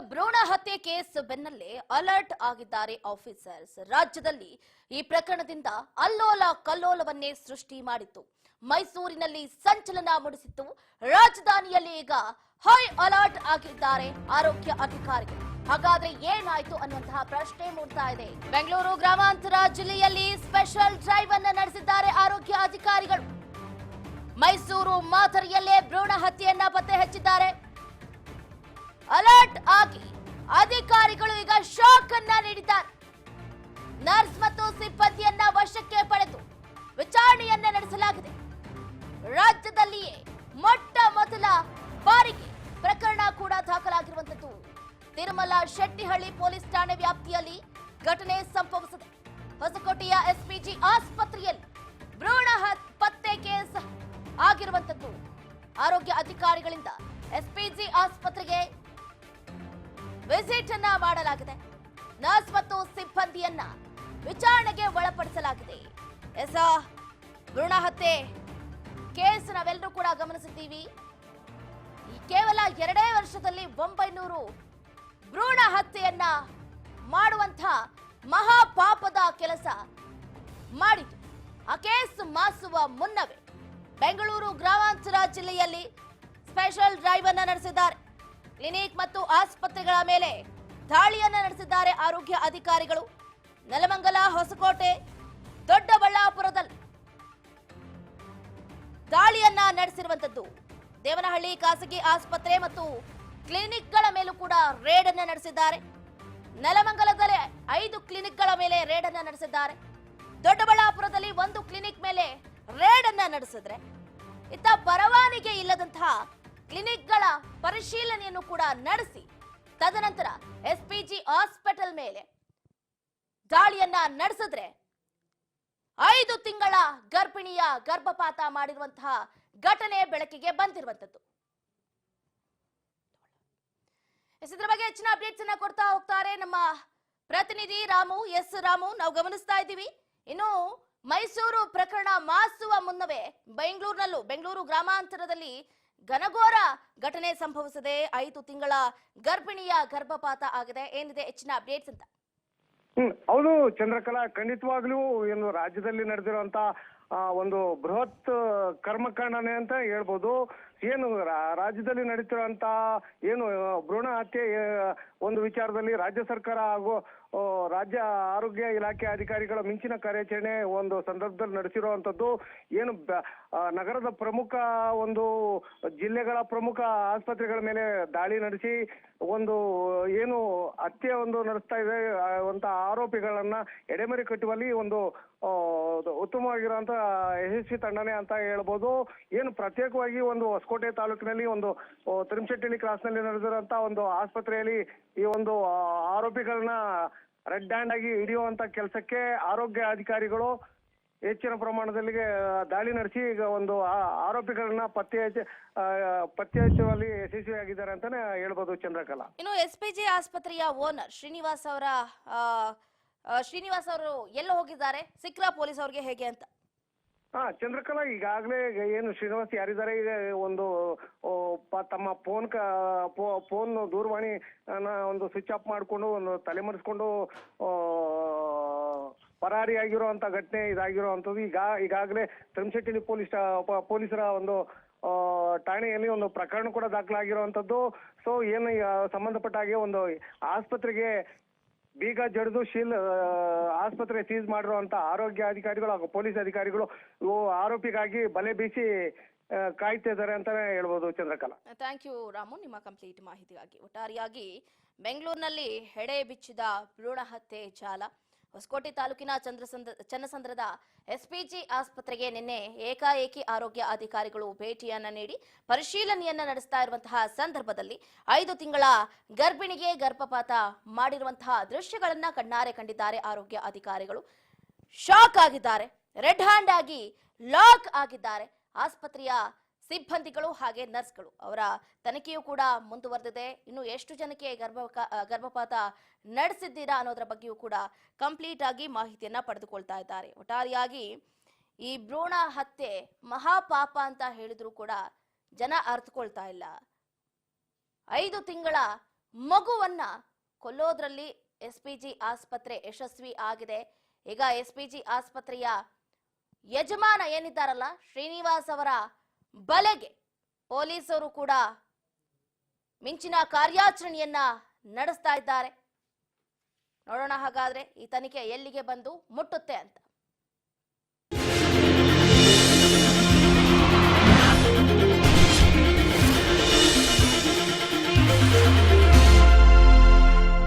ಭ್ರೂಣ ಹತ್ಯೆ ಕೇಸ್ ಬೆನ್ನಲ್ಲೇ ಅಲರ್ಟ್ ಆಗಿದ್ದಾರೆ ಆಫೀಸರ್ಸ್. ರಾಜ್ಯದಲ್ಲಿ ಈ ಪ್ರಕರಣದಿಂದ ಅಲ್ಲೋಲ ಕಲ್ಲೋಲವನ್ನೇ ಸೃಷ್ಟಿ ಮಾಡಿತ್ತು. ಮೈಸೂರಿನಲ್ಲಿ ಸಂಚಲನ ಮೂಡಿಸಿತ್ತು. ರಾಜಧಾನಿಯಲ್ಲಿ ಈಗ ಹೈ ಅಲರ್ಟ್ ಆಗಿದ್ದಾರೆ ಆರೋಗ್ಯ ಅಧಿಕಾರಿಗಳು. ಹಾಗಾದ್ರೆ ಏನಾಯ್ತು ಅನ್ನುವಂತಹ ಪ್ರಶ್ನೆ ಮೂಡ್ತಾ ಇದೆ. ಬೆಂಗಳೂರು ಗ್ರಾಮಾಂತರ ಜಿಲ್ಲೆಯಲ್ಲಿ ಸ್ಪೆಷಲ್ ಡ್ರೈವ್ ಅನ್ನ ನಡೆಸಿದ್ದಾರೆ ಆರೋಗ್ಯ ಅಧಿಕಾರಿಗಳು. ಮೈಸೂರು ಮಾದರಿಯಲ್ಲೇ ಭ್ರೂಣ ಹತ್ಯೆಯನ್ನ ಪತ್ತೆ ಹಚ್ಚಿದ್ದಾರೆ ಅಲರ್ಟ್ ಆಗಿ ಅಧಿಕಾರಿಗಳು ಈಗ ಶಾಕ್ ಅನ್ನ ನೀಡಿದ್ದಾರೆ. ನರ್ಸ್ ಮತ್ತು ಸಿಬ್ಬಂದಿಯನ್ನ ವಶಕ್ಕೆ ಪಡೆದು ವಿಚಾರಣೆಯನ್ನ ನಡೆಸಲಾಗಿದೆ. ರಾಜ್ಯದಲ್ಲಿಯೇ ಮೊಟ್ಟ ಮೊದಲ ಬಾರಿಗೆ ಪ್ರಕರಣ ಕೂಡ ದಾಖಲಾಗಿರುವಂತದ್ದು ತಿರುಮಲ ಶೆಟ್ಟಿಹಳ್ಳಿ ಪೊಲೀಸ್ ಠಾಣೆ ವ್ಯಾಪ್ತಿಯಲ್ಲಿ ಘಟನೆ ಸಂಭವಿಸಿದೆ. ಹೊಸಕೋಟೆಯ ಎಸ್ಪಿಜಿ ಆಸ್ಪತ್ರೆಯಲ್ಲಿ ಭ್ರೂಣ ಪತ್ತೆ ಕೇಸ್ ಆಗಿರುವಂತದ್ದು ಆರೋಗ್ಯ ಅಧಿಕಾರಿಗಳಿಂದ ಎಸ್ಪಿಜಿ ಆಸ್ಪತ್ರೆಗೆ ವಿಸಿಟ್ ಅನ್ನ ಮಾಡಲಾಗಿದೆ. ನರ್ಸ್ ಮತ್ತು ಸಿಬ್ಬಂದಿಯನ್ನ ವಿಚಾರಣೆಗೆ ಒಳಪಡಿಸಲಾಗಿದೆ. ಎಸ ಭ್ರೂಣ ಹತ್ಯೆ ಕೇಸ್ ನಾವೆಲ್ಲರೂ ಕೂಡ ಗಮನಿಸಿದ್ದೀವಿ. ಕೇವಲ ಎರಡೇ ವರ್ಷದಲ್ಲಿ ಒಂಬೈನೂರು ಭ್ರೂಣ ಹತ್ಯೆಯನ್ನ ಮಾಡುವಂಥ ಮಹಾಪಾಪದ ಕೆಲಸ ಮಾಡಿತು ಆ ಕೇಸ್ ಮಾಸುವ ಮುನ್ನವೇ ಬೆಂಗಳೂರು ಗ್ರಾಮಾಂತರ ಜಿಲ್ಲೆಯಲ್ಲಿ ಸ್ಪೆಷಲ್ ಡ್ರೈವ್ ಅನ್ನ ನಡೆಸಿದ್ದಾರೆ. ಕ್ಲಿನಿಕ್ ಮತ್ತು ಆಸ್ಪತ್ರೆಗಳ ಮೇಲೆ ದಾಳಿಯನ್ನ ನಡೆಸಿದ್ದಾರೆ ಆರೋಗ್ಯ ಅಧಿಕಾರಿಗಳು. ನೆಲಮಂಗಲ, ಹೊಸಕೋಟೆ, ದೊಡ್ಡಬಳ್ಳಾಪುರದಲ್ಲಿ ದಾಳಿಯನ್ನ ನಡೆಸಿರುವಂತದ್ದು. ದೇವನಹಳ್ಳಿ ಖಾಸಗಿ ಆಸ್ಪತ್ರೆ ಮತ್ತು ಕ್ಲಿನಿಕ್ಗಳ ಮೇಲೂ ಕೂಡ ರೇಡ್ ಅನ್ನ ನಡೆಸಿದ್ದಾರೆ. ನೆಲಮಂಗಲದಲ್ಲಿ ಐದು ಕ್ಲಿನಿಕ್ಗಳ ಮೇಲೆ ರೇಡ್ ಅನ್ನ ನಡೆಸಿದ್ದಾರೆ. ದೊಡ್ಡಬಳ್ಳಾಪುರದಲ್ಲಿ ಒಂದು ಕ್ಲಿನಿಕ್ ಮೇಲೆ ರೇಡ್ ಅನ್ನ ನಡೆಸಿದ್ರೆ ಇತ್ತ ಪರವಾನಿಗೆ ಇಲ್ಲದಂತಹ ಕ್ಲಿನಿಕ್ಗಳ ಪರಿಶೀಲನೆಯನ್ನು ಕೂಡ ನಡೆಸಿ, ತದನಂತರ ಎಸ್ಪಿಜಿ ಹಾಸ್ಪಿಟಲ್ ಮೇಲೆ ದಾಳಿಯನ್ನ ನಡೆಸಿದ್ರೆ ಐದು ತಿಂಗಳ ಗರ್ಭಿಣಿಯ ಗರ್ಭಪಾತ ಮಾಡಿರುವಂತಹ ಘಟನೆ ಬೆಳಕಿಗೆ ಬಂದಿರುವಂತದ್ದು ಇದ್ರ ಬಗ್ಗೆ ಹೆಚ್ಚಿನ ಅಪ್ಡೇಟ್ಸ್ ಅನ್ನ ಕೊಡ್ತಾ ಹೋಗ್ತಾರೆ ನಮ್ಮ ಪ್ರತಿನಿಧಿ ರಾಮು. ಎಸ್, ರಾಮು, ನಾವು ಗಮನಿಸ್ತಾ ಇದ್ದೀವಿ. ಇನ್ನು ಮೈಸೂರು ಪ್ರಕರಣ ಮಾಸುವ ಮುನ್ನವೇ, ಬೆಂಗಳೂರಿನಲ್ಲೂ, ಬೆಂಗಳೂರು ಗ್ರಾಮಾಂತರದಲ್ಲಿ ಘನಘೋರ ಘಟನೆ ಸಂಭವಿಸದೆ ಐದು ತಿಂಗಳ ಗರ್ಭಿಣಿಯ ಗರ್ಭಪಾತ ಆಗಿದೆ. ಏನಿದೆ ಹೆಚ್ಚಿನ ಅಪ್ಡೇಟ್ಸ್ ಅಂತ? ಹ್ಮ್, ಹೌದು, ಚಂದ್ರಕಲಾ ಖಂಡಿತವಾಗ್ಲೂ ಏನು ರಾಜ್ಯದಲ್ಲಿ ನಡೆದಿರುವಂತ ಆ, ಒಂದು ಬೃಹತ್ ಕರ್ಮಕಾಂಡನೆ ಅಂತ ಹೇಳ್ಬೋದು. ಏನು ರಾಜ್ಯದಲ್ಲಿ ನಡೀತಿರುವಂತ ಏನು ಭ್ರೂಣ ಹತ್ಯೆ ಒಂದು ವಿಚಾರದಲ್ಲಿ ರಾಜ್ಯ ಸರ್ಕಾರ ಹಾಗೂ ರಾಜ್ಯ ಆರೋಗ್ಯ ಇಲಾಖೆ ಅಧಿಕಾರಿಗಳ ಮಿಂಚಿನ ಕಾರ್ಯಾಚರಣೆ ಒಂದು ಸಂದರ್ಭದಲ್ಲಿ ನಡೆಸಿರುವಂತದ್ದು ಏನು ನಗರದ ಪ್ರಮುಖ ಒಂದು ಜಿಲ್ಲೆಗಳ ಪ್ರಮುಖ ಆಸ್ಪತ್ರೆಗಳ ಮೇಲೆ ದಾಳಿ ನಡೆಸಿ ಒಂದು ಏನು ಹತ್ಯೆ ಒಂದು ನಡೆಸ್ತಾ ಇದೆ ಅಂತ ಆರೋಪಿಗಳನ್ನ ಎಡೆಮರಿ ಕಟ್ಟುವಲ್ಲಿ ಒಂದು ಉತ್ತಮವಾಗಿರುವಂತ ಯಶಸ್ವಿ ತಂಡನೇ ಅಂತ ಹೇಳ್ಬೋದು. ಏನು ಪ್ರತ್ಯೇಕವಾಗಿ ಒಂದು ಹೊಸಕೋಟೆ ತಾಲೂಕಿನಲ್ಲಿ ಒಂದು ತಿರುಮಶೆಟ್ಟಿಣಿ ಕ್ರಾಸ್ನಲ್ಲಿ ನಡೆದಿರುವಂತ ಒಂದು ಆಸ್ಪತ್ರೆಯಲ್ಲಿ ಈ ಒಂದು ಆರೋಪಿಗಳನ್ನ ರೆಡ್ ಹ್ಯಾಂಡ್ ಆಗಿ ಹಿಡಿಯುವಂತ ಕೆಲಸಕ್ಕೆ ಆರೋಗ್ಯ ಅಧಿಕಾರಿಗಳು ಹೆಚ್ಚಿನ ಪ್ರಮಾಣದಲ್ಲಿ ದಾಳಿ ನಡೆಸಿ ಈಗ ಒಂದು ಆರೋಪಿಗಳನ್ನ ಪತ್ತೆ ಪತ್ತೆ ಹಚ್ಚುವಲ್ಲಿ ಯಶಸ್ವಿಯಾಗಿದ್ದಾರೆ ಅಂತಾನೆ ಹೇಳ್ಬೋದು ಚಂದ್ರಕಲಾ. ಇನ್ನು ಎಸ್ ಪಿ ಜಿ ಆಸ್ಪತ್ರೆಯ ಓನರ್ ಶ್ರೀನಿವಾಸ್ ಅವರ ಶ್ರೀನಿವಾಸ್ ಅವರು ಎಲ್ಲ ಹೋಗಿದ್ದಾರೆ? ಸಿಕ್ರಾ ಪೊಲೀಸ್ ಅವರಿಗೆ ಹೇಗೆ ಅಂತ. ಹಾ, ಚಂದ್ರಕಲಾ, ಈಗಾಗಲೇ ಏನು ಶ್ರೀನಿವಾಸ್ ಯಾರಿದ್ದಾರೆ? ಈಗ ಒಂದು ತಮ್ಮ ಫೋನ್ ಫೋನ್ ದೂರವಾಣಿ ಒಂದು ಸ್ವಿಚ್ ಆಫ್ ಮಾಡಿಕೊಂಡು, ಒಂದು ತಲೆಮರೆಸ್ಕೊಂಡು ಪರಾರಿಯಾಗಿರುವಂತ ಘಟನೆ ಇದಾಗಿರುವಂಥದ್ದು ಈಗ, ಈಗಾಗಲೇ ತಿರುಮಶೆಟ್ಟಿ ಪೊಲೀಸ್ ಪೊಲೀಸರ ಒಂದು ಠಾಣೆಯಲ್ಲಿ ಒಂದು ಪ್ರಕರಣ ಕೂಡ ದಾಖಲಾಗಿರುವಂಥದ್ದು ಸೊ, ಏನು ಸಂಬಂಧಪಟ್ಟ ಹಾಗೆ ಒಂದು ಆಸ್ಪತ್ರೆಗೆ ಬೀಗ ಜಡಿದು ಶೀಲ್ ಆಸ್ಪತ್ರೆ ಸೀಸ್ ಮಾಡಿರುವಂತ ಆರೋಗ್ಯ ಅಧಿಕಾರಿಗಳು ಹಾಗೂ ಪೊಲೀಸ್ ಅಧಿಕಾರಿಗಳು ಆರೋಪಿಗಾಗಿ ಬಲೆ ಬೀಸಿ ಕಾಯ್ತಿದ್ದಾರೆ ಕಾಯ್ತಾ ಇದ್ದಾರೆ ಅಂತಾನೆ ಹೇಳ್ಬೋದು ಚಂದ್ರಕಲಾ. Thank you Ramu. ನಿಮ್ಮ ಕಂಪ್ಲೀಟ್ ಮಾಹಿತಿಗಾಗಿ ಒಟ್ಟಾರೆಯಾಗಿ ಬೆಂಗಳೂರಿನಲ್ಲಿ ಹೆಡೆ ಬಿಚ್ಚಿದ ಭ್ರೂಣ ಹತ್ಯೆ ಜಾಲ. ಹೊಸಕೋಟೆ ತಾಲೂಕಿನ ಚಂದ್ರಸಂದ್ರ ಚನ್ನಸಂದ್ರದ ಎಸ್ಪಿಜಿ ಆಸ್ಪತ್ರೆಗೆ ನಿನ್ನೆ ಏಕಾಏಕಿ ಆರೋಗ್ಯ ಅಧಿಕಾರಿಗಳು ಭೇಟಿಯನ್ನ ನೀಡಿ ಪರಿಶೀಲನೆಯನ್ನ ನಡೆಸ್ತಾ ಇರುವಂತಹ ಸಂದರ್ಭದಲ್ಲಿ ಐದು ತಿಂಗಳ ಗರ್ಭಿಣಿಗೆ ಗರ್ಭಪಾತ ಮಾಡಿರುವಂತಹ ದೃಶ್ಯಗಳನ್ನ ಕಣ್ಣಾರೆ ಕಂಡಿದ್ದಾರೆ ಆರೋಗ್ಯ ಅಧಿಕಾರಿಗಳು. ಶಾಕ್ ಆಗಿದ್ದಾರೆ. ರೆಡ್ ಹ್ಯಾಂಡ್ ಆಗಿ ಲಾಕ್ ಆಗಿದ್ದಾರೆ. ಆಸ್ಪತ್ರೆಯ ಸಿಬ್ಬಂದಿಗಳು ಹಾಗೆ ನರ್ಸ್ಗಳು. ಅವರ ತನಿಖೆಯೂ ಕೂಡ ಮುಂದುವರೆದಿದೆ. ಇನ್ನು ಎಷ್ಟು ಜನಕ್ಕೆ ಗರ್ಭ ಗರ್ಭಪಾತ ನಡೆಸಿದ್ದೀರಾ ಅನ್ನೋದರ ಬಗ್ಗೆಯೂ ಕೂಡ ಕಂಪ್ಲೀಟ್ ಆಗಿ ಮಾಹಿತಿಯನ್ನ ಪಡೆದುಕೊಳ್ತಾ ಇದ್ದಾರೆ. ಒಟ್ಟಾರೆಯಾಗಿ ಈ ಭ್ರೂಣ ಹತ್ಯೆ ಮಹಾಪಾಪ ಅಂತ ಹೇಳಿದ್ರು ಕೂಡ ಜನ ಅರ್ಥಕೊಳ್ತಾ ಇಲ್ಲ. ಐದು ತಿಂಗಳ ಮಗುವನ್ನ ಕೊಲ್ಲೋದ್ರಲ್ಲಿ ಎಸ್ ಪಿ ಜಿ ಆಸ್ಪತ್ರೆ ಯಶಸ್ವಿ ಆಗಿದೆ. ಈಗ ಎಸ್ ಪಿ ಜಿ ಆಸ್ಪತ್ರೆಯ ಯಜಮಾನ ಏನಿದ್ದಾರಲ್ಲ ಶ್ರೀನಿವಾಸ್ ಅವರ ಬಲೆಗೆ ಪೊಲೀಸರು ಕೂಡ ಮಿಂಚಿನ ಕಾರ್ಯಾಚರಣೆಯನ್ನ ನಡೆಸ್ತಾ ಇದ್ದಾರೆ. ನೋಡೋಣ ಹಾಗಾದ್ರೆ ಈ ತನಿಖೆ ಎಲ್ಲಿಗೆ ಬಂದು ಮುಟ್ಟುತ್ತೆ ಅಂತ.